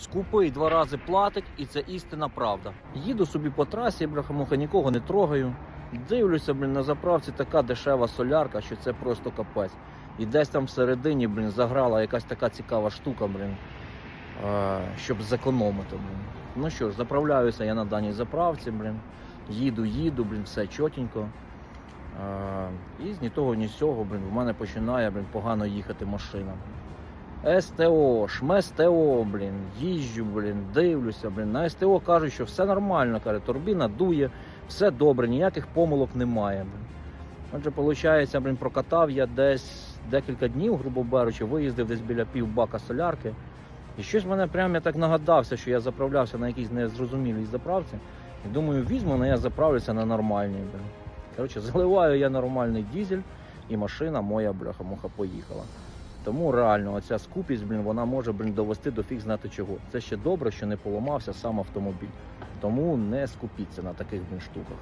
Скупий два рази платить, і це істинна правда. Їду собі по трасі, бляха-муха, нікого не трогаю. Дивлюся, блін, на заправці така дешева солярка, що це просто капець. І десь там всередині, блін, заграла якась така цікава штука, блін, щоб зекономити, блін. Ну що ж, заправляюся я на даній заправці, блін. Їду, їду, блін, все чотенько. І з ні того, ні з цього, блін, в мене починає блін, погано їхати машина. СТО, шме СТО, блін, їжджу, блін, дивлюся, блін. На СТО кажуть, що все нормально, каже, турбіна дує, все добре, ніяких помилок немає. Блін. Отже, виходить, блін, прокатав я десь декілька днів, грубо беручи, виїздив десь біля пів бака солярки. І щось мене прямо я так нагадався, що я заправлявся на якійсь незрозумілій заправці. І думаю, візьму, але я заправлюся на нормальній. Коротше, заливаю я нормальний дізель, і машина моя бляха-муха поїхала. Тому реально оця скупість, блін, вона може блін, довести до фіг знати чого. Це ще добре, що не поламався сам автомобіль. Тому не скупіться на таких блін, штуках.